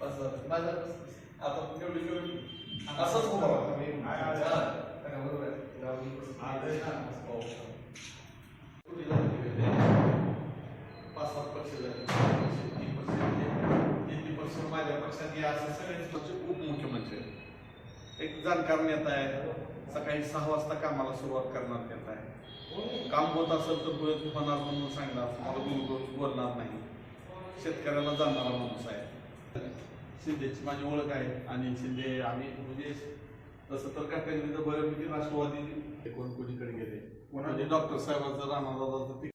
बाजार आता तेवढी शेवटी असंच होतं बरोबर पाच सात पक्ष झाले. तीन पक्ष तीन पक्ष माझ्या पक्षात या असं सगळेच पक्ष उपमुख्यमंत्री एक जाणकार नेता आहे. सकाळी सहा वाजता कामाला सुरुवात करणार नेता आहे. काम होत असेल तर गुळत होणार म्हणून सांगणार. मला गुरु बोलणार नाही. शेतकऱ्याला जाणारा माणूस आहे शिंदेची माझी ओळख आहे. आणि शिंदे आम्ही म्हणजे तसं तर काकांनी तर बऱ्यापैकी राष्ट्रवादी कोण कोणीकडे गेले? म्हणजे डॉक्टर साहेबांचं राणादादाचं ते